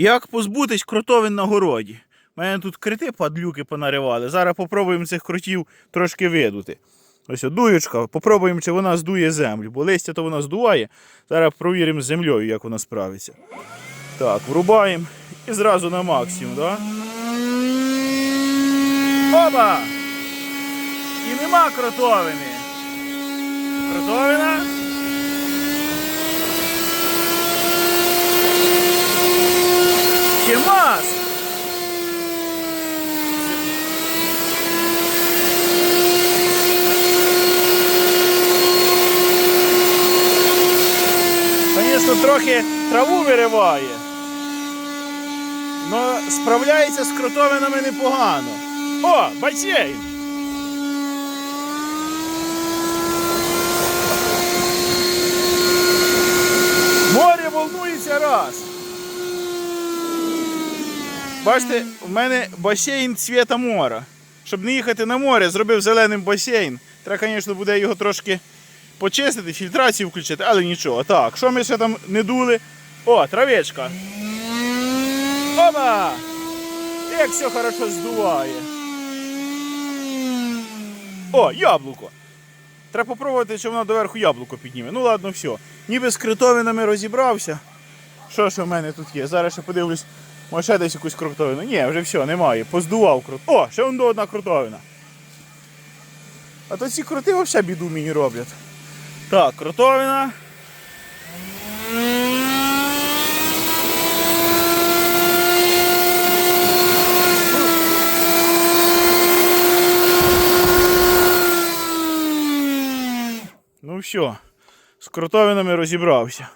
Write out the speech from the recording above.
Як позбутись кротовин на городі? У мене тут крити падлюки понаривали. Зараз попробуємо цих кротів трошки видути. Ось дуючка, попробуємо, чи вона здує землю, бо листя то вона здуває. Зараз провіримо з землею, як вона справиться. Так, врубаємо і зразу на максимум, да? Опа! І нема кротовини. Кротовина. Звісно, трохи траву вириває. Но справляється з кротовинами непогано. О, басейн! Море волнується раз. Бачите, в мене басейн цвіта мора. Щоб не їхати на море, зробив зеленим басейн. Треба, звісно, буде його трошки почистити, фільтрацію включити, але нічого. Так, що ми ще там не дули? О, травечка. Опа! Як все хорошо здуває. О, яблуко. Треба попробувати, чи воно доверху яблуко підніме. Ну ладно, все. Ніби з критовинами розібрався. Що ж у мене тут є? Зараз ще подивлюсь, може ще десь якусь крутовину. Ні, вже все, немає. Поздував крут. О, ще одна крутовина. А то ці крути взагалі біду мені роблять. Так, крутовина. Ну все, з крутовинами розібрався.